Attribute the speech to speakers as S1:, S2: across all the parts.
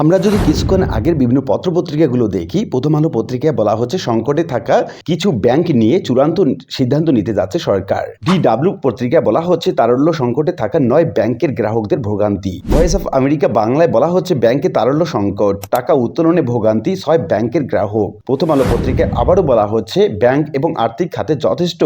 S1: আমরা যদি কিছুক্ষণ আগের বিভিন্ন পত্রপত্রিকাগুলো দেখি, প্রথম আলো পত্রিকায় বলা হচ্ছে সংকটে থাকা কিছু ব্যাংক নিয়ে চূড়ান্ত সিদ্ধান্ত নিতে যাচ্ছে সরকার। ডিডাব্লিউ পত্রিকায় বলা হচ্ছে তারল্য সংকটে থাকা নয় ব্যাংকের গ্রাহকদের ভোগান্তি। ভয়েস অফ আমেরিকা বাংলায় বলা হচ্ছে ব্যাংকে তারল্য সংকট, টাকা উত্তোলনে ভোগান্তি, ছয় ব্যাংকের গ্রাহক। প্রথম আলো পত্রিকায় আবারও বলা হচ্ছে ব্যাংক এবং আর্থিক খাতে যথেষ্ট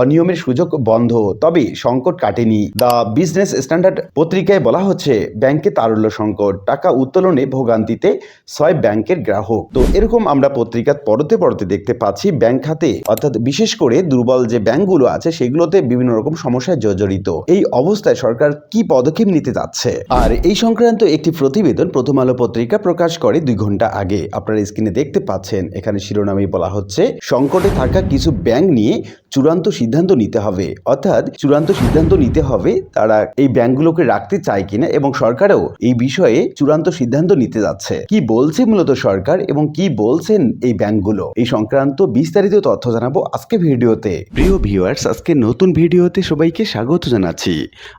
S1: অনিয়মের সুযোগ বন্ধ। তবে সংকট কাটেনি। দ্য বিজনেস স্ট্যান্ডার্ড পত্রিকায় বলা হচ্ছে, ব্যাংকে তারল্য সংকট, টাকা উত্তোলনে ভোগান্তিতে ছয় ব্যাংকের গ্রাহক। তো এরকম আমরা পত্রিকার পড়তে পড়তে দেখতে পাচ্ছি, ব্যাংক খাতে, অর্থাৎ বিশেষ করে দুর্বল যে ব্যাংকগুলো আছে, সেগুলোতে বিভিন্ন রকম সমস্যায় জর্জরিত। এই অবস্থায় সরকার কি পদক্ষেপ নিতে যাচ্ছে? আর এই সংক্রান্ত একটি প্রতিবেদন প্রথম আলো পত্রিকা প্রকাশ করে দুই ঘণ্টা আগে। আপনারা স্ক্রিনে দেখতে পাচ্ছেন, এখানে শিরোনামে বলা হচ্ছে, সংকটে থাকা কিছু ব্যাংক নিয়ে চূড়ান্ত সিদ্ধান্ত নিতে হবে। অর্থাৎ চূড়ান্ত সিদ্ধান্ত নিতে হবে তারা এই ব্যাংকগুলোকে রাখতে চায় কিনা এবং সরকারও এই বিষয়ে চূড়ান্ত সিদ্ধান্ত নিতে যাচ্ছে। কি বলছে মূলত সরকার এবং কি বলছেন এই ব্যাংকগুলো? এই সংক্রান্ত বিস্তারিত তথ্য জানাব আজকে ভিডিওতে। প্রিয় ভিউয়ার্স, আজকে নতুন ভিডিওতে সবাইকে স্বাগত জানাচ্ছি।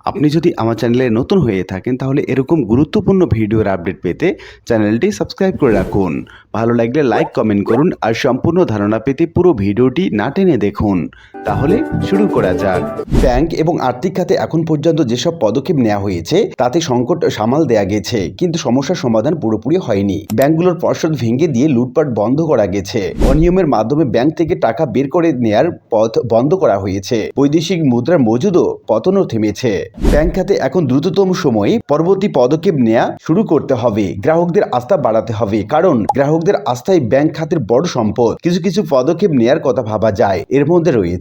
S1: আপনি যদি আমার চ্যানেলে নতুন হয়ে থাকেন, তাহলে এরকম গুরুত্বপূর্ণ ভিডিওর আপডেট পেতে চ্যানেলটি সাবস্ক্রাইব করে রাখুন। ভালো লাগলে লাইক, কমেন্ট করুন আর সম্পূর্ণ ধারণা পেতে পুরো ভিডিওটি না টেনে দেখুন। তাহলে শুরু করা যাক। ব্যাংক এবং আর্থিক খাতে এখন পর্যন্ত যেসব পদক্ষেপ নেওয়া হয়েছে, তাতে সংকট সামাল দেয়া গেছে, কিন্তু সমস্যার সমাধান পুরোপুরি হয়নি। ব্যাংকগুলোর পর্ষদ ভেঙে দিয়ে লুটপাট বন্ধ করা গেছে। অনিয়মের মাধ্যমে ব্যাংক থেকে টাকা বের করে নেয়ার পথ বন্ধ করা হয়েছে। বৈদেশিক মুদ্রার মজুদও পতনও থেমেছে। ব্যাংক খাতে এখন দ্রুততম সময়ে পরবর্তী পদক্ষেপ নেওয়া শুরু করতে হবে। গ্রাহকদের আস্থা বাড়াতে হবে, কারণ গ্রাহকদের আস্থায় ব্যাংক খাতের বড় সম্পদ। কিছু কিছু পদক্ষেপ নেয়ার কথা ভাবা যায়। এর মধ্যে রয়েছে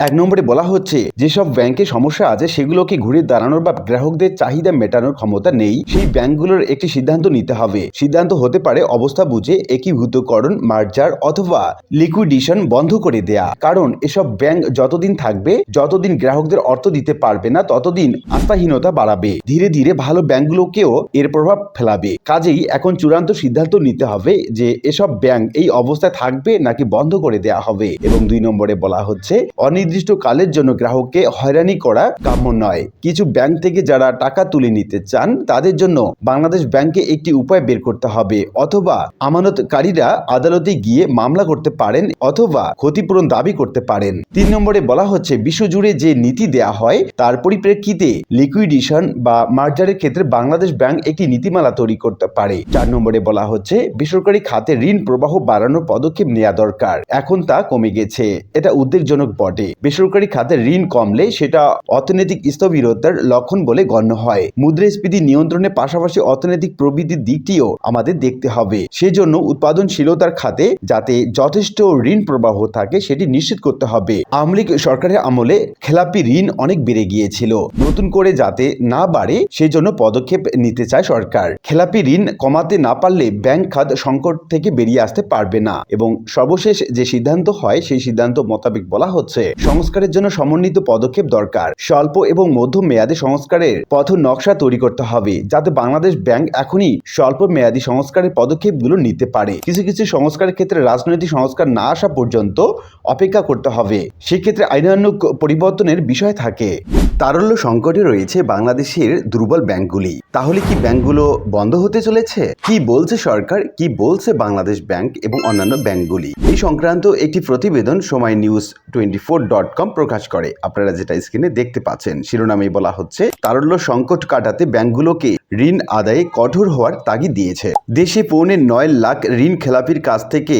S1: এক নম্বরে বলা হচ্ছে, যেসব ব্যাংকে সমস্যা আছে, সেগুলোকে ঘুরে দাঁড়ানোর বা গ্রাহকদের চাহিদা মেটানোর ক্ষমতা নেই, সেই ব্যাংকগুলোর একটি সিদ্ধান্ত নিতে হবে। সিদ্ধান্ত হতে পারে অবস্থা বুঝে একীভূতকরণ, মার্জার অথবা লিকুইডেশন বন্ধ করে দেয়া। কারণ এসব ব্যাংক যতদিন থাকবে, যতদিন গ্রাহকদের অর্থ দিতে পারবে না, ততদিন আস্থাহীনতা বাড়াবে। ধীরে ধীরে ভালো ব্যাংকগুলোকেও এর প্রভাব ফেলাবে। কাজেই এখন চূড়ান্ত সিদ্ধান্ত নিতে হবে যে, এসব ব্যাংক এই অবস্থায় থাকবে নাকি বন্ধ করে দেয়া হবে। এবং দুই নম্বরে বলা হচ্ছে অনির্দিষ্ট কালের জন্য গ্রাহককে হয়রানি করা কাম্য নয়। কিছু ব্যাংক থেকে যারা টাকা তুলে নিতে চান, তাদের জন্য বাংলাদেশ ব্যাংকে একটি উপায় বের করতে হবে। অথবা আমানতকারীরা আদালতে গিয়ে মামলা করতে পারেন অথবা ক্ষতিপূরণ দাবি করতে পারেন। তিন নম্বরে বলা হচ্ছে, বিশ্বজুড়ে যে নীতি দেয়া হয়, তার পরিপ্রেক্ষিতে লিকুইডেশন বা মার্জারের ক্ষেত্রে বাংলাদেশ ব্যাংক একটি নীতিমালা তৈরি করতে পারে। চার নম্বরে বলা হচ্ছে, বেসরকারি খাতে ঋণ প্রবাহ বাড়ানোর পদক্ষেপ নেওয়া দরকার। এখন তা কমে গেছে। এটা উদ্বেগজনক বটে। বেসরকারি খাতে ঋণ কমলে সেটা অর্থনৈতিক স্থবিরতার লক্ষণ বলে গণ্য হয়। মুদ্রাস্ফীতি নিয়ন্ত্রণের পাশাপাশি অর্থনৈতিক প্রবৃদ্ধির দিকটিও আমাদের দেখতে হবে। সেজন্য উৎপাদনশীলতার খাতে যাতে যথেষ্ট ঋণ প্রবাহ থাকে সেটি নিশ্চিত করতে হবে। আওয়ামী লীগ সরকারের আমলে খেলাপি ঋণ অনেক বেড়ে গিয়েছিল। নতুন করে যাতে না বাড়ে, সেজন্য পদক্ষেপ নিতে চায় সরকার। খেলাপি ঋণ কমাতে না পারলে ব্যাংক খাত সংকট থেকে বেরিয়ে আসতে পারবে না। এবং সর্বশেষ যে সিদ্ধান্ত হয়, সেই সিদ্ধান্ত মোতাবেক বলা হচ্ছে, সংস্কারের জন্য সমন্বিত পদক্ষেপ দরকার। স্বল্প এবং মধ্যম মেয়াদী সংস্কারের পথ নকশা তৈরি করতে হবে, যাতে বাংলাদেশ ব্যাংক এখনই স্বল্প মেয়াদী সংস্কারের পদক্ষেপগুলো নিতে পারে। কিছু কিছু সংস্কারের ক্ষেত্রে রাজনৈতিক সংস্কার না আসা পর্যন্ত অপেক্ষা করতে হবে। সেক্ষেত্রে আইনানুক পরিবর্তনের বিষয় থাকে। তারল্য সংকটে রয়েছে বাংলাদেশের দুর্বল ব্যাংকগুলি। তাহলে কি ব্যাংকগুলো বন্ধ হতে চলেছে? কি বলছে সরকার? কি বলছে বাংলাদেশ ব্যাংক এবং অন্যান্য ব্যাংকগুলি? এই সংক্রান্ত একটি প্রতিবেদন Somoy news twenty four dot com প্রকাশ করে। আপনারা যেটা স্ক্রিনে দেখতে পাচ্ছেন শিরোনামে বলা হচ্ছে, তারল্য সংকট কাটাতে ব্যাংকগুলোকে ঋণ আদায়ে কঠোর হওয়ার তাগিদ দিয়েছে। দেশে পৌনে নয় লাখ ঋণ খেলাপির কাছ থেকে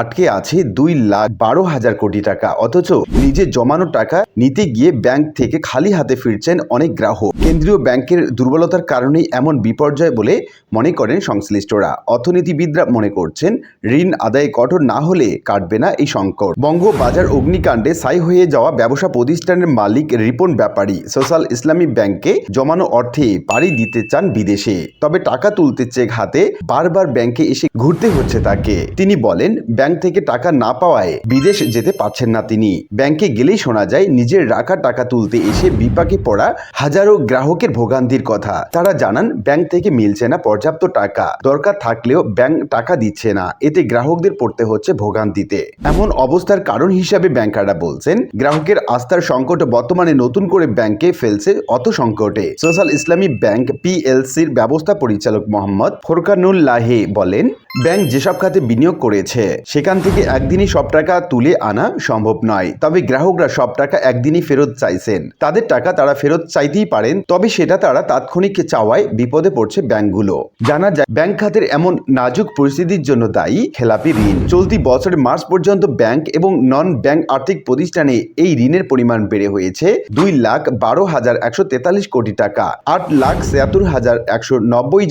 S1: আটকে আছে দুই লাখ বারো হাজার কোটি টাকা। অথচ নিজে জমানো টাকা নিতে গিয়ে ব্যাংক থেকে খালি হাতে ফিরছেন অনেক গ্রাহক। কেন্দ্রীয় ব্যাংকের দুর্বলতার কারণেই এমন বিপর্যয় বলে মনে করেন সংশ্লিষ্টরা। অর্থনীতিবিদরা মনে করছেন, ঋণ আদায় কঠোর না হলে কাটবে না এই সংকট। বঙ্গবাজার অগ্নিকাণ্ডে সাই হয়ে যাওয়া ব্যবসা প্রতিষ্ঠানের মালিক রিপন ব্যাপারী, সোশ্যাল ইসলামী ব্যাংকে জমানো অর্থে পাড়ি দিতে চান বিদেশে। তবে টাকা তুলতে চেক হাতে বারবার ব্যাংকে এসে ঘুরতে হচ্ছে তাকে। তিনি বলেন, ব্যাংক থেকে টাকা না পাওয়ায় বিদেশ যেতে পারছেন না তিনি। ব্যাংকে গেলেই শোনা যায়, নিজের রাখা টাকা তুলতে এসে বিপাকে পড়া হাজারো গ্রাহকের ভোগান্তির কথা। তারা জানান, ব্যাংক থেকে মিলছে না পর্যাপ্ত টাকা। দরকার থাকলেও ব্যাংক টাকা দিচ্ছে না। এতে গ্রাহকদের পড়তে হচ্ছে ভোগান্তিতে। এমন অবস্থার কারণ হিসাবে ব্যাংকাররা বলছেন, গ্রাহকের আস্থার সংকট বর্তমানে নতুন করে ব্যাংকে ফেলছে অত সংকটে। সোশ্যাল ইসলামী ব্যাংক পিএল পিএলসির ব্যবস্থা পরিচালক মোহাম্মদ ফোরকানুল্লাহে বলেন, ব্যাংক যেসব খাতে বিনিয়োগ করেছে, সেখান থেকে একদিনই সব টাকা তুলে আনা সম্ভব নয়। তবে গ্রাহকরা সব টাকা একদিনই ফেরত চাইছেন। তাদের টাকা তারা ফেরত চাইতেই পারেন, তবে সেটা তারা তাৎক্ষণিক চাওয়ায় বিপদে পড়ছে ব্যাংকগুলো। জানা যায়, ব্যাংক খাতের এমন নাজুক পরিস্থিতির জন্য দায়ী খেলাপি ঋণ। চলতি বছরের মার্চ পর্যন্ত ব্যাংক এবং নন ব্যাংক আর্থিক প্রতিষ্ঠানে এই ঋণের পরিমাণ বেড়ে হয়েছে দুই লাখ বারো হাজার একশো তেতাল্লিশ কোটি টাকা, আট লাখ ছিয়াত্তর হাজার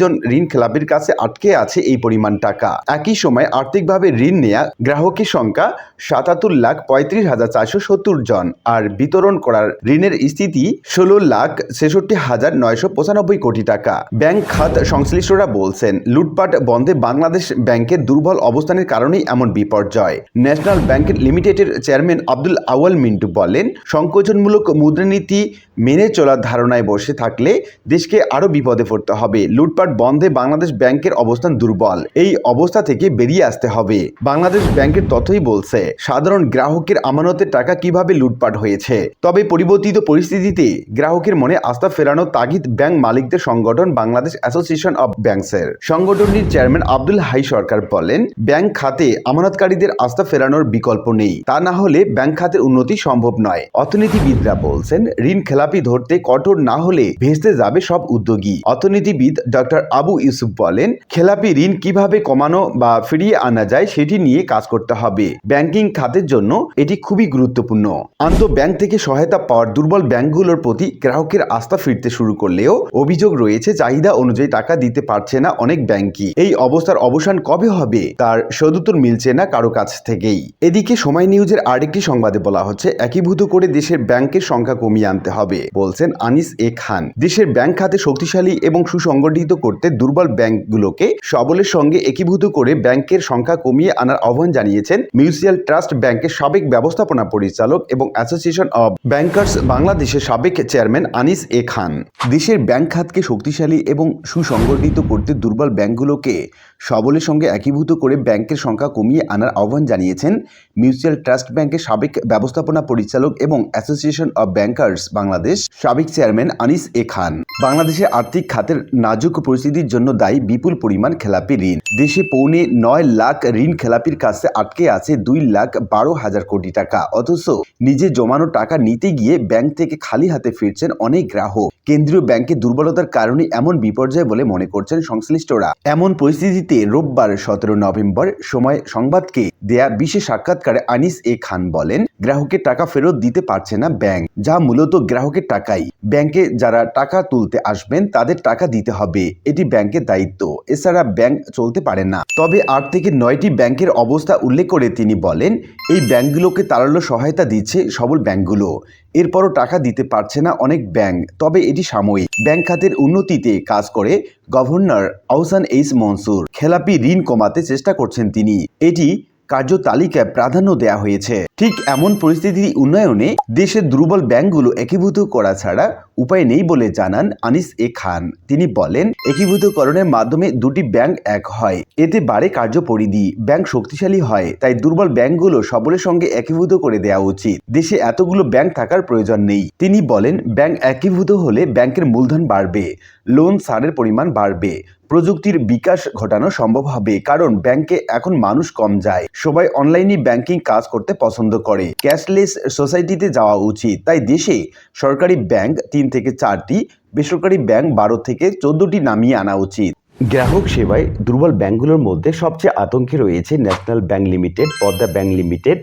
S1: জন ঋণ খেলাপির কাছে আটকে আছে এই পরিমাণ টাকা। একই সময় আর্থিকভাবে ঋণ নেয়া গ্রাহকের সংখ্যা সাতাত্তর লাখ পঁয়ত্রিশ হাজার চারশো সত্তর জন। আর বিতরণ করার ঋণের স্থিতি ষোলো লাখ ছেষট্টি হাজার নয়শো পঁচানব্বই কোটি টাকা। ব্যাংক খাত সংশ্লিষ্টরা বলছেন, লুটপাট বন্ধে বাংলাদেশ ব্যাংকের দুর্বল অবস্থানের কারণেই এমন বিপর্যয়। ন্যাশনাল ব্যাংক লিমিটেডের চেয়ারম্যান আব্দুল আওয়াল মিন্টু বলেন, সংকোচনমূলক মুদ্রানীতি মেনে চলার ধারণায় বসে থাকলে দেশকে আরও বিপদে পড়তে হবে। লুটপাট বন্ধে বাংলাদেশ ব্যাংকের অবস্থান দুর্বল। এই অবস্থা থেকে বেরিয়ে আসতে হবে। বাংলাদেশ ব্যাংকের তথ্যই বলছে, সাধারণ গ্রাহকের আমানতের টাকা কীভাবে লুটপাট হয়েছে? তবে পরিবর্তিত পরিস্থিতিতে গ্রাহকের মনে আস্থা ফেরানোর তাগিদ ব্যাংক মালিকদের সংগঠন বাংলাদেশ অ্যাসোসিয়েশন অব ব্যাংকসের। সংগঠনটির চেয়ারম্যান আব্দুল হাই সরকার বলেন, ব্যাংক খাতে আমানতকারীদের আস্থা ফেরানোর বিকল্প নেই। তা না হলে ব্যাংক খাতের উন্নতি সম্ভব নয়। অর্থনীতিবিদরা বলছেন, ঋণ খেলাপি ধরতে কঠোর না হলে ভেস্তে যাবে সব উদ্যোগী। অর্থনীতিবিদ ডক্টর আবু ইউসুফ বলেন, খেলাপি ঋণ কীভাবে কমানো বা ফিরিয়ে আনা যায় সেটি নিয়ে কাজ করতে হবে। ব্যাংকিং খাতের জন্য এটি খুবই গুরুত্বপূর্ণ। আন্ত ব্যাংক থেকে সহায়তা পাওয়ার দুর্বল ব্যাংকগুলোর প্রতি গ্রাহকের আস্থা ফিরতে শুরু করলেও অভিযোগ রয়েছে, চাহিদা অনুযায়ী টাকা দিতে পারছে না অনেক ব্যাংকই। এই অবস্থার অবসান কবে হবে তার সদুত্তর মিলছে না কারও কাছ থেকেই। এদিকে সময় নিউজের আরেকটি সংবাদে বলা হচ্ছে, একীভূত করে দেশের ব্যাংকের সংখ্যা কমিয়ে আনতে হবে। বলছেন আনিস এ খান। দেশের ব্যাংক খাতে শক্তিশালী এবং সুসংগঠিত করতে দুর্বল ব্যাংকগুলোকে সবলের সঙ্গে একীভূত করে ব্যাংকের সংখ্যা কমিয়ে আনার আহ্বান জানিয়েছেন মিউচুয়াল ট্রাস্ট ব্যাংকের সাবেক ব্যবস্থাপনা পরিচালক এবং অ্যাসোসিয়েশন অব ব্যাংকার্স বাংলাদেশের সাবেক চেয়ারম্যান আনিস এ খান। দেশের ব্যাংক খাতকে শক্তিশালী এবং সুসংগঠিত করতে দুর্বল ব্যাংকগুলোকে সবলের সঙ্গে একীভূত করে ব্যাংকের সংখ্যা কমিয়ে আনার আহ্বান জানিয়েছেন মিউচুয়াল ট্রাস্ট ব্যাংকের সাবেক ব্যবস্থাপনা পরিচালক এবং অ্যাসোসিয়েশন অব ব্যাংকার্স বাংলাদেশ সাবেক চেয়ারম্যান আনিস এ খান। বাংলাদেশের আর্থিক খাতের নাজুক পরিস্থিতির জন্য দায়ী বিপুল পরিমাণ খেলাপি ঋণ। দেশে পৌনে নয় লাখ ঋণ খেলাপির কাছে আটকে আছে দুই লাখ বারো হাজার কোটি টাকা। অথচ নিজে জমানো টাকা নিতে গিয়ে ব্যাংক থেকে খালি হাতে ফিরছেন অনেক গ্রাহক। কেন্দ্রীয় ব্যাংকের দুর্বলতার কারণে এমন বিপর্যয় বলে মনে করছেন সংশ্লিষ্টরা। এমন পরিস্থিতিতে রোববার সতেরো নভেম্বর সময় সংবাদকে দেয়া বিশেষ সাক্ষাৎকারে আনিস এ খান বলেন, গ্রাহকের টাকা ফেরত দিতে পারছে না ব্যাংক, যা মূলত গ্রাহকের টাকাই। ব্যাংকে যারা টাকা তুলতে আসবেন, তাদের টাকা দিতে হবে। এটি ব্যাংকের দায়িত্ব। এছাড়া ব্যাংক চলতে পারে না। তবে আট থেকে নয়টি ব্যাংকের অবস্থা উল্লেখ করে তিনি বলেন, এই ব্যাংকগুলোকে তাড়ালো সহায়তা দিচ্ছে সবল ব্যাংকগুলো। এরপরও টাকা দিতে পারছে না অনেক ব্যাংক, তবে এটি সাময়িক। ব্যাংক খাতের উন্নতিতে কাজ করে গভর্নর আহসান এইস মনসুর। খেলাপি ঋণ কমাতে চেষ্টা করছেন তিনি। এটি কার্যতালিকায় প্রাধান্য দেয়া হয়েছে। ঠিক এমন পরিস্থিতির উন্নয়নে দেশের দুর্বল ব্যাংকগুলো একীভূত করা ছাড়া উপায় নেই বলে জানান আনিস এ খান। তিনি বলেন, একীভূতকরণের মাধ্যমে দুটি ব্যাংক এক হয়। এতে বাড়ে কার্য পরিধি ব্যাংক শক্তিশালী হয়, তাই দুর্বল ব্যাংকগুলো সবলের সঙ্গে একীভূত করে দেওয়া উচিত। দেশে এতগুলো ব্যাংক থাকার প্রয়োজন নেই। তিনি বলেন, ব্যাংক একীভূত হলে ব্যাংকের মূলধন বাড়বে, লোন সারের পরিমাণ বাড়বে, প্রযুক্তির বিকাশ ঘটানো সম্ভব হবে, কারণ ব্যাংকে এখন মানুষ কম যায়, সবাই অনলাইনে ব্যাংকিং কাজ করতে পছন্দ করে। ক্যাশলেস সোসাইটিতে যাওয়া উচিত, তাই দেশে সরকারি ব্যাংক তিন থেকে চারটি বেসরকারি ব্যাংক বারো থেকে চোদ্দটি নামিয়ে আনা উচিত। গ্রাহক সেবায় দুর্বল ব্যাংকগুলোর মধ্যে সবচেয়ে আতঙ্কে রয়েছে national bank limited, Padma bank limited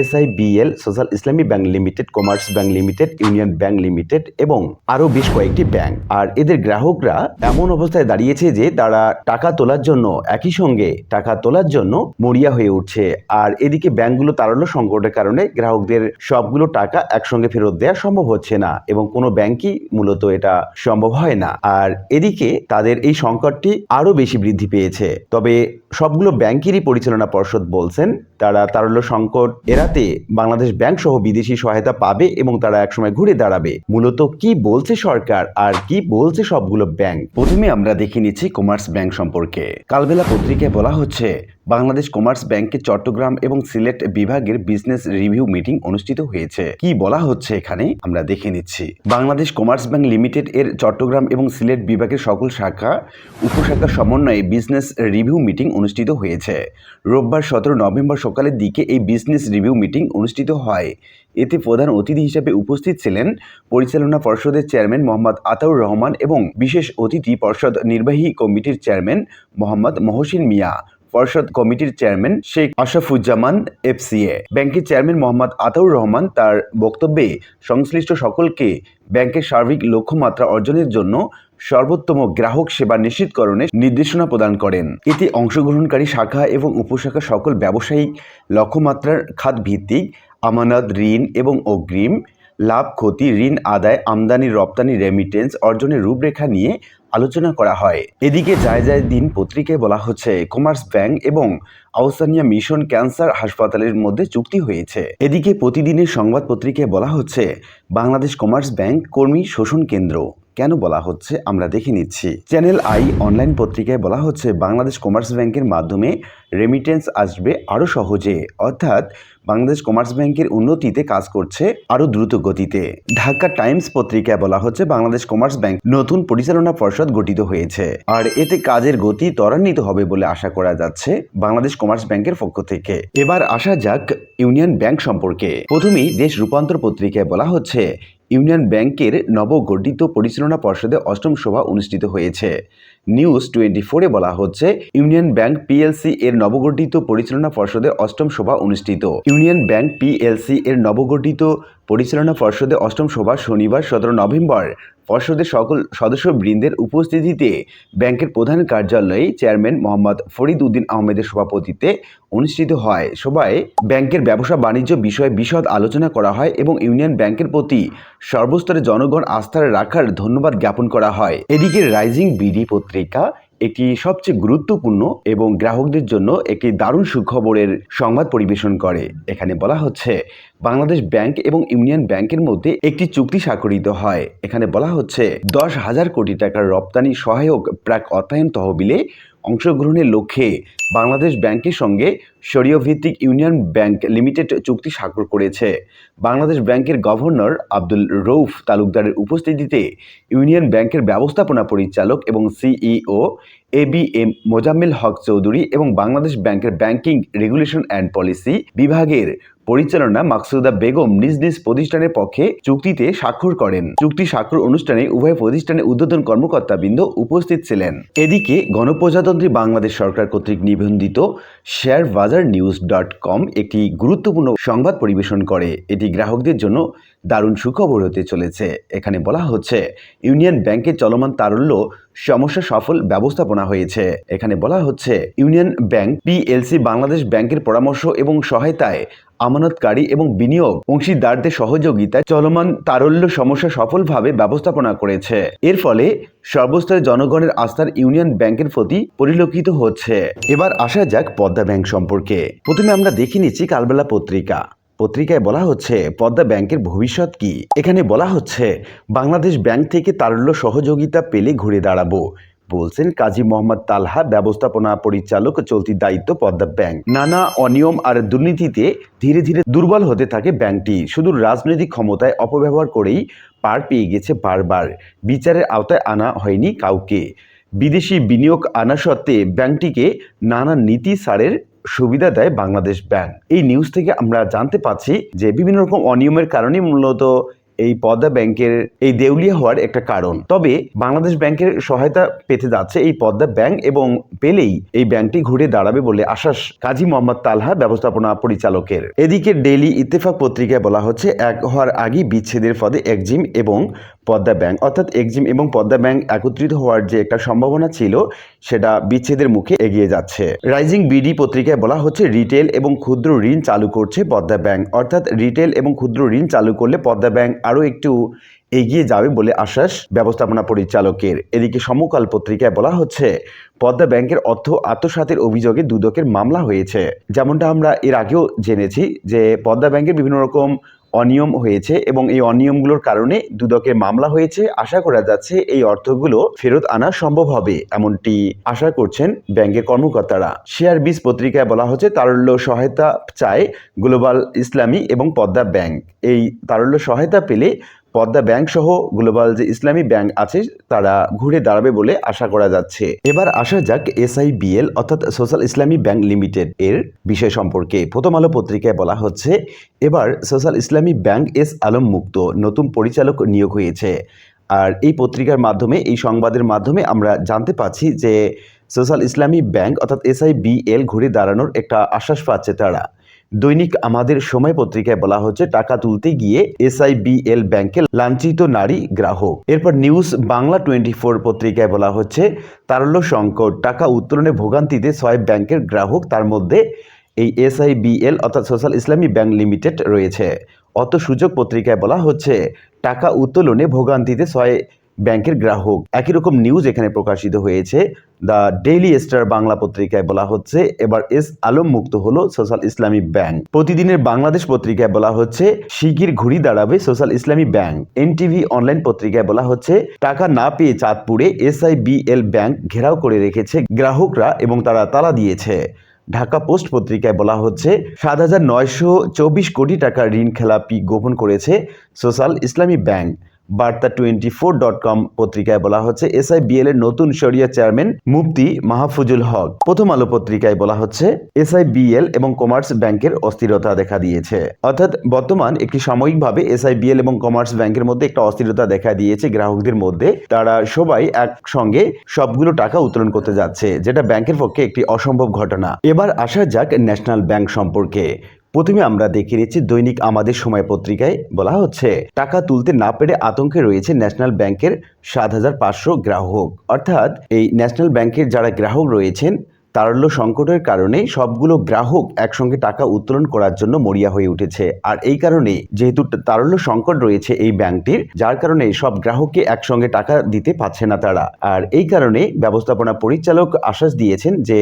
S1: SIBL, social Islami bank limited, commerce bank limited, union bank limited এবং আরও বেশ কয়েকটি ব্যাংক। আর এদের গ্রাহকরা এমন অবস্থায় দাঁড়িয়েছে যে তারা টাকা তোলার জন্য একই সঙ্গে টাকা তোলার জন্য মরিয়া হয়ে উঠছে। আর এদিকে ব্যাংকগুলো তাড়ানো সংকটের কারণে গ্রাহকদের সবগুলো টাকা একসঙ্গে ফেরত দেওয়া সম্ভব হচ্ছে না এবং কোনো ব্যাংকই মূলত এটা সম্ভব হয় না। আর এদিকে তাদের এই সংকটটি আরও বেশি বৃদ্ধি পেয়েছে। তবে সবগুলো ব্যাংকেরই পরিচালনা পর্ষদ বলছেন, তারা তারল্য সংকট এড়াতে বাংলাদেশ ব্যাংক সহ বিদেশি সহায়তা পাবে এবং তারা একসময় ঘুরে দাঁড়াবে। মূলত কি বলছে সরকার আর কি বলছে সবগুলো ব্যাংক প্রথমে আমরা দেখে নিচ্ছি কমার্স ব্যাংক সম্পর্কে। কালবেলা পত্রিকায় বলা হচ্ছে বাংলাদেশ কমার্স ব্যাংকের চট্টগ্রাম এবং সিলেট বিভাগের বিজনেস রিভিউ মিটিং অনুষ্ঠিত হয়েছে। কি বলা হচ্ছে এখানে? আমরা দেখে নিচ্ছি। বাংলাদেশ কমার্স ব্যাংক লিমিটেড এর চট্টগ্রাম এবং সিলেট বিভাগের সকল শাখা উপশাখার সমন্বয়ে বিজনেস রিভিউ মিটিং অনুষ্ঠিত হয়েছে। রোববার সতেরো নভেম্বর সকালের দিকে এই বিজনেস রিভিউ মিটিং অনুষ্ঠিত হয়। এতে প্রধান অতিথি হিসেবে উপস্থিত ছিলেন পরিচালনা পর্ষদের চেয়ারম্যান মোহাম্মদ আতাউর রহমান এবং বিশেষ অতিথি পর্ষদ নির্বাহী কমিটির চেয়ারম্যান মোহাম্মদ মহসিন মিয়া। পর্ষদ কমিটির চেয়ারম্যান শেখ আশাফুজ্জামান এফসিএ। ব্যাংকের চেয়ারম্যান মোহাম্মদ আতাউর রহমান তার বক্তব্যে সংশ্লিষ্ট সকলকে ব্যাংকের সার্বিক লক্ষ্যমাত্রা অর্জনের জন্য সর্বোত্তম গ্রাহক সেবা নিশ্চিতকরণের নির্দেশনা প্রদান করেন। এতে অংশগ্রহণকারী শাখা এবং উপশাখা সকল ব্যবসায়িক লক্ষ্যমাত্রার খাত ভিত্তিক আমানত, ঋণ এবং অগ্রিম লাভ, ক্ষতি, ঋণ, আদায়, আমদানি, রপ্তানি রেমিটেন্স অর্জনের রূপরেখা নিয়ে আলোচনা করা হয়। এদিকে যায় যায় দিন পত্রিকায় বলা হচ্ছে কমার্স ব্যাংক এবং আউসানিয়া মিশন ক্যান্সার হাসপাতালের মধ্যে চুক্তি হয়েছে। এদিকে প্রতিদিনের সংবাদ পত্রিকায় বলা হচ্ছে, বাংলাদেশ কমার্স ব্যাংক কর্মী শোষণ কেন্দ্র। কেন বলা হচ্ছে আমরা দেখে নিচ্ছি। চ্যানেল আই অনলাইন পত্রিকায় বলা হচ্ছে, বাংলাদেশ কমার্স ব্যাংকের মাধ্যমে রেমিটেন্স আসবে আরও সহজে। অর্থাৎ, বাংলাদেশ কমার্স ব্যাংকের উন্নতিতে কাজ করছে আরও দ্রুত গতিতে। ঢাকা টাইমস পত্রিকায় বলা হচ্ছে, বাংলাদেশ কমার্স ব্যাংক নতুন পরিচালনা পর্ষদ গঠিত হয়েছে। আর এতে কাজের গতি ত্বরান্বিত হবে বলে আশা করা যাচ্ছে বাংলাদেশ কমার্স ব্যাংকের পক্ষ থেকে। এবার আসা যাক ইউনিয়ন ব্যাংক সম্পর্কে। প্রথমেই দেশ রূপান্তর পত্রিকায় বলা হচ্ছে ইউনিয়ন ব্যাংকের নবগঠিত পরিচালনা পর্ষদে অষ্টম সভা অনুষ্ঠিত হয়েছে। নিউজ টোয়েন্টি ফোরে বলা হচ্ছে, ইউনিয়ন ব্যাংক পিএলসি এর নবগঠিত পরিচালনা পর্ষদে অষ্টম সভা অনুষ্ঠিত। ইউনিয়ন ব্যাংক পিএলসি এর নবগঠিত পরিচালনা পর্ষদে অষ্টম সভা শনিবার, সতেরো নভেম্বর পর্ষদের সকল সদস্য বৃন্দের উপস্থিতিতে ব্যাংকের প্রধান কার্যালয়ে চেয়ারম্যান মোহাম্মদ ফরিদ উদ্দিন আহমেদের সভাপতিত্বে অনুষ্ঠিত হয়। সভায় ব্যাংকের ব্যবসা বাণিজ্য বিষয়ে বিশদ আলোচনা করা হয় এবং ইউনিয়ন ব্যাংকের প্রতি সর্বস্তরে জনগণ আস্থার রাখার ধন্যবাদ জ্ঞাপন করা হয়। এদিকে রাইজিং বিডি পত্রিকা একটি সবচেয়ে গুরুত্বপূর্ণ এবং গ্রাহকদের জন্য একটি দারুণ সুখবরের সংবাদ পরিবেশন করে। এখানে বলা হচ্ছে, বাংলাদেশ ব্যাংক এবং ইউনিয়ন ব্যাংকের মধ্যে একটি চুক্তি স্বাক্ষরিত হয়। এখানে বলা হচ্ছে, দশ হাজার কোটি টাকার রপ্তানি সহায়ক প্রাক অর্থায়ন তহবিলে অংশগ্রহণের লক্ষ্যে বাংলাদেশ ব্যাংকের সঙ্গে ভিত্তিক ইউনিয়ন ব্যাংক লিমিটেড চুক্তি স্বাক্ষর করেছে। বাংলাদেশ ব্যাংকের গভর্নর আব্দুল রৌফ তালুকদারের উপস্থিতিতে ইউনিয়ন ব্যাংকের ব্যবস্থাপনা পরিচালক এবং CEO A B M Mozammel Haque Chowdhury এবং বাংলাদেশ ব্যাংকের ব্যাংকিং রেগুলেশন অ্যান্ড পলিসি বিভাগের পরিচালনা মাকসুদা বেগম নিজ নিজ প্রতিষ্ঠানের পক্ষে চুক্তিতে স্বাক্ষর করেন। চুক্তি স্বাক্ষর অনুষ্ঠানে উভয় প্রতিষ্ঠানের উদ্বোধন কর্মকর্তাবৃন্দ উপস্থিত ছিলেন। এদিকে গণপ্রজাতন্ত্রী বাংলাদেশ সরকার কর্তৃক নিবন্ধিত শেয়ার বাজার নিউজ ডট কম একটি গুরুত্বপূর্ণ সংবাদ পরিবেশন করে। এটি গ্রাহকদের জন্য দারুণ সুখবর হতে চলেছে। এখানে বলা হচ্ছে, ইউনিয়ন ব্যাংকের চলমান তারল্য সমস্যা সফল ব্যবস্থাপনা হয়েছে। এখানে বলা হচ্ছে, ইউনিয়ন ব্যাংক পিএলসি বাংলাদেশ ব্যাংকের পরামর্শ এবং সহায়তায় আমানতকারী এবং বিনিয়োগ অংশীদারদের সহযোগিতায় চলমান তারল্য সমস্যা সফলভাবে ব্যবস্থাপনা করেছে। এর ফলে সর্বস্তরে জনগণের আস্থার ইউনিয়ন ব্যাংকের প্রতি পরিলক্ষিত হচ্ছে। এবার আসা যাক পদ্মা ব্যাংক সম্পর্কে। প্রথমে আমরা দেখে নিচ্ছি কালবেলা পত্রিকা। পত্রিকায় বলা হচ্ছে, পদ্মা ব্যাংকের ভবিষ্যৎ কি? এখানে বলা হচ্ছে, বাংলাদেশ ব্যাংক থেকে তারল্য সহযোগিতা পেলে ঘুরে দাঁড়াবো, বলছেন কাজী মোহাম্মদ তালহা, ব্যবস্থাপনা পরিচালক, চলতি দায়িত্ব পদ্মা ব্যাংক। নানা অনিয়ম আর দুর্নীতিতে ধীরে ধীরে দুর্বল হতে থাকে ব্যাংকটি, শুধু রাজনৈতিক ক্ষমতায় অপব্যবহার করেই পার পেয়ে গেছে বারবার, বিচারের আওতায় আনা হয়নি কাউকে। বিদেশি বিনিয়োগ আনা সত্ত্বে ব্যাংকটিকে নানা নীতি সারের সুবিধা দেয় বাংলাদেশ ব্যাংক। এই নিউজ থেকে আমরা জানতে পাচ্ছি যে বিভিন্ন রকম অনিয়মের কারণে মূলত এই পদ্মা ব্যাংকের এই দেউলিয়া হওয়ার একটা কারণ। তবে বাংলাদেশ ব্যাংকের সহায়তা পেতে যাচ্ছে এই পদ্মা ব্যাংক এবং পেলেই এই ব্যাংকটি ঘুরে দাঁড়াবে বলে আশ্বাস কাজী মোহাম্মদ তালহা, ব্যবস্থাপনা পরিচালকের। এদিকে ডেইলি ইত্তেফাক পত্রিকায় বলা হচ্ছে, এক হওয়ার আগেই বিচ্ছেদের পদে একজিম এবং পদ্মা ব্যাংক। অর্থাৎ এক্সিম এবং পদ্মা ব্যাংক একত্রিত হওয়ার যে একটা সম্ভাবনা ছিল, সেটা বিচ্ছেদের মুখে এগিয়ে যাচ্ছে। রাইজিং বিডি পত্রিকায় বলা হচ্ছে, রিটেল এবং ক্ষুদ্র ঋণ চালু করছে পদ্মা ব্যাংক। অর্থাৎ রিটেল এবং ক্ষুদ্র ঋণ চালু করলে পদ্মা ব্যাংক আরও একটু এগিয়ে যাবে বলে আশ্বাস ব্যবস্থাপনা পরিচালকের। এদিকে সমকাল পত্রিকায় বলা হচ্ছে, পদ্মা ব্যাংকের অর্থ আত্মসাতের অভিযোগে দুদকের মামলা হয়েছে। যেমনটা আমরা এর আগেও জেনেছি যে পদ্মা ব্যাংকের বিভিন্ন রকম অনিয়ম হয়েছে এবং এই অনিয়মগুলোর কারণে দুদকে মামলা হয়েছে। আশা করা যাচ্ছে এই অর্থগুলো ফেরত আনা সম্ভব হবে, এমনটি আশা করছেন ব্যাংকের কর্মকর্তারা। শেয়ার বিস পত্রিকায় বলা হচ্ছে, তারল্য সহায়তা চায় গ্লোবাল ইসলামী এবং পদ্মা ব্যাংক। এই তারল্য সহায়তা পেলে পদ্মা ব্যাংক সহ গ্লোবাল যে ইসলামী ব্যাংক আছে, তারা ঘুরে দাঁড়াবে বলে আশা করা যাচ্ছে। এবার আসা যাক এসআইবিএল অর্থাৎ সোশ্যাল ইসলামী ব্যাংক লিমিটেড এর বিষয় সম্পর্কে। প্রথম আলো পত্রিকায় বলা হচ্ছে, এবার social Islami bank S Alam মুক্ত, নতুন পরিচালক নিয়োগ হয়েছে। আর এই পত্রিকার মাধ্যমে, এই সংবাদের মাধ্যমে আমরা জানতে পাচ্ছি যে, সোশ্যাল ইসলামী ব্যাংক অর্থাৎ এসআইবিএল ঘুরে দাঁড়ানোর একটা আশ্বাস পাচ্ছে তারা। দৈনিক আমাদের সময় পত্রিকায় বলা হচ্ছে, টাকা তুলতে গিয়ে এসআইবিএল ব্যাংকে লাঞ্ছিত নারী গ্রাহক। এরপর নিউজ বাংলা টোয়েন্টি ফোর পত্রিকায় বলা হচ্ছে, তারল্য সংকট, টাকা উত্তোলনে ভোগান্তিতে ছয় ব্যাংকের গ্রাহক, তার মধ্যে এই এসআইবিএল অর্থাৎ সোশ্যাল ইসলামী ব্যাংক লিমিটেড রয়েছে। অত সুযোগ পত্রিকায় বলা হচ্ছে, টাকা উত্তোলনে ভোগান্তিতে ছয় ব্যাংকের গ্রাহক। একই রকম নিউজ এখানে প্রকাশিত হয়েছে। দ্য ডেইলি স্টার বাংলা পত্রিকায় বলা হচ্ছে, এবার এস আলম মুক্ত হলো সোশ্যাল ইসলামী ব্যাংক। প্রতিদিনের বাংলাদেশ পত্রিকায় বলা হচ্ছে, শিগগির ঘুরি দাঁড়াবে social Islami bank. NTV online পত্রিকায় বলা হচ্ছে, টাকা না পেয়ে চাঁদপুরে এসআইবিএল ব্যাংক ঘেরাও করে রেখেছে গ্রাহকরা এবং তারা তালা দিয়েছে। ঢাকা পোস্ট পত্রিকায় বলা হচ্ছে, সাত হাজার নয়শো চব্বিশ কোটি টাকা ঋণ খেলাপি গোপন করেছে সোশ্যাল ইসলামী ব্যাংক। বার্তা টোয়েন্টি ফোর ডট কম পত্রিকায় বলা হচ্ছে এসআইবিএল এর নতুন শরিয়া চেয়ারম্যান মুফতি মাহফুজুল হক। প্রথম আলো পত্রিকায় বলা হচ্ছে এসআইবিএল এবং কমার্স ব্যাংকের অস্থিরতা দেখা দিয়েছে। অর্থাৎ বর্তমান একটি সাময়িকভাবে এসআইবিএল এবং কমার্স ব্যাংকের মধ্যে একটা অস্থিরতা দেখা দিয়েছে গ্রাহকদের মধ্যে। তারা সবাই একসঙ্গে সবগুলো টাকা উত্তোলন করতে যাচ্ছে, যেটা ব্যাংকের পক্ষে একটি অসম্ভব ঘটনা। এবার আসা যাক ন্যাশনাল ব্যাংক সম্পর্কে। প্রথমে আমরা দেখে নিচ্ছি দৈনিক আমাদের সময় পত্রিকায় বলা হচ্ছে, টাকা তুলতে না পেরে আতঙ্কে রয়েছে ন্যাশনাল ব্যাংকের সাত হাজার পাঁচশো গ্রাহক। অর্থাৎ এই ন্যাশনাল ব্যাংকের যারা গ্রাহক রয়েছেন, তারল্য সংকটের কারণে সবগুলো গ্রাহক একসঙ্গে টাকা উত্তোলন করার জন্য মরিয়া হয়ে উঠেছে। আর এই কারণে যেহেতু তারল্য সংকট রয়েছে এই ব্যাংকটির, যার কারণে সব গ্রাহককে একসঙ্গে টাকা দিতে পারছে না তারা। আর এই কারণে ব্যবস্থাপনা পরিচালক আশ্বাস দিয়েছেন যে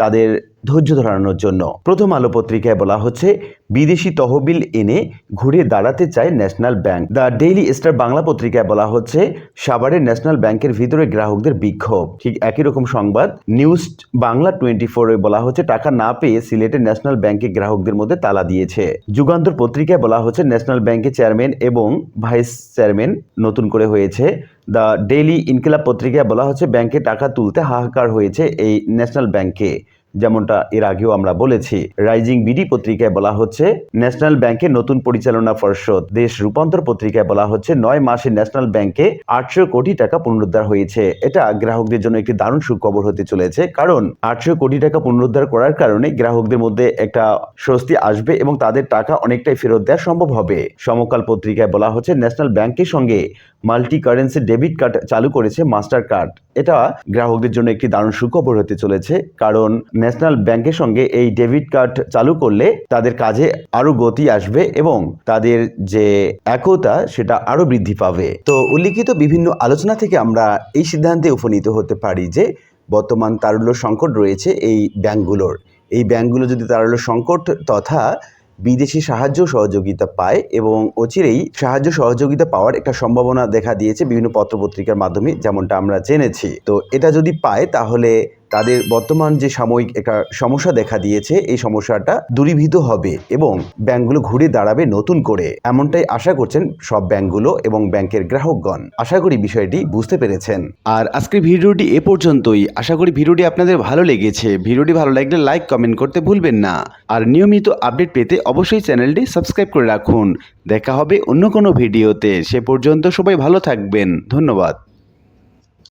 S1: তাদের ধৈর্য ধরানোর জন্য। প্রথম আলো পত্রিকায় বলা হচ্ছে, বিদেশি তহবিল এনে ঘুরে দাঁড়াতে চায় national bank. The Daily Star Bangla পত্রিকায় বলা হচ্ছে সাভারের ন্যাশনাল ব্যাংকের ভিতরে গ্রাহকদের বিক্ষোভ। ঠিক একই রকম সংবাদ, নিউজ বাংলা টোয়েন্টি ফোরে বলা হচ্ছে, টাকা না পেয়ে সিলেটের ন্যাশনাল ব্যাংকে গ্রাহকদের মধ্যে তালা দিয়েছে। যুগান্তর পত্রিকায় বলা হচ্ছে, ন্যাশনাল ব্যাংকের চেয়ারম্যান এবং ভাইস চেয়ারম্যান নতুন করে হয়েছে। দ্য ডেইলি ইনকিলাব পত্রিকায় বলা হচ্ছে ব্যাংকে টাকা তুলতে হাহাকার হয়েছে এই ন্যাশনাল ব্যাংকে। যেমনটা এর আগেও আমরা বলেছি। রাইজিং বিডি পত্রিকায় বলা হচ্ছে, ন্যাশনাল ব্যাংকের নতুন পরিচালনা পর্ষদ। দেশ রূপান্তর পত্রিকায় বলা হচ্ছে, নয় মাসে ন্যাশনাল ব্যাংকে আটশো কোটি টাকা পুনরুদ্ধার হয়েছে। এটা গ্রাহকদের জন্য একটি দারুণ সুখবর হতে চলেছে, কারণ আটশো কোটি টাকা পুনরুদ্ধার করার কারণে গ্রাহকদের মধ্যে একটা স্বস্তি আসবে এবং তাদের টাকা অনেকটাই ফেরত দেওয়া সম্ভব হবে। সমকাল পত্রিকায় বলা হচ্ছে, ন্যাশনাল ব্যাংকের সঙ্গে মাল্টি কারেন্সি ডেবিট কার্ড চালু করেছে মাস্টার কার্ড এটা গ্রাহকদের জন্য একটি দারুণ সুখবর হতে চলেছে, কারণ ন্যাশনাল ব্যাংকের সঙ্গে এই ডেবিট কার্ড চালু করলে তাদের কাজে আরও গতি আসবে এবং তাদের যে একতা, সেটা আরও বৃদ্ধি পাবে। তো উল্লিখিত বিভিন্ন আলোচনা থেকে আমরা এই সিদ্ধান্তে উপনীত হতে পারি যে বর্তমান তারল্য সংকট রয়েছে এই ব্যাংকগুলোর। এই ব্যাংকগুলো যদি তারল্য সংকট তথা বিদেশি সাহায্য সহযোগিতা পায় এবং অচিরেই সাহায্য সহযোগিতা পাওয়ার একটা সম্ভাবনা দেখা দিয়েছে বিভিন্ন পত্রপত্রিকার মাধ্যমে, যেমনটা আমরা জেনেছি। তো এটা যদি পায়, তাহলে তাদের বর্তমান যে সাময়িক একটা সমস্যা দেখা দিয়েছে, এই সমস্যাটা দূরীভূত হবে এবং ব্যাংকগুলো ঘুরে দাঁড়াবে নতুন করে। এমনটাই আশা করছেন সব ব্যাংকগুলো এবং ব্যাংকের গ্রাহকগণ। আশা করি বিষয়টি বুঝতে পেরেছেন। আর আজকের ভিডিওটি এ পর্যন্তই। আশা করি ভিডিওটি আপনাদের ভালো লেগেছে। ভিডিওটি ভালো লাগলে লাইক, কমেন্ট করতে ভুলবেন না। আর নিয়মিত আপডেট পেতে অবশ্যই চ্যানেলটি সাবস্ক্রাইব করে রাখুন। দেখা হবে অন্য কোনো ভিডিওতে। সে পর্যন্ত সবাই ভালো থাকবেন। ধন্যবাদ।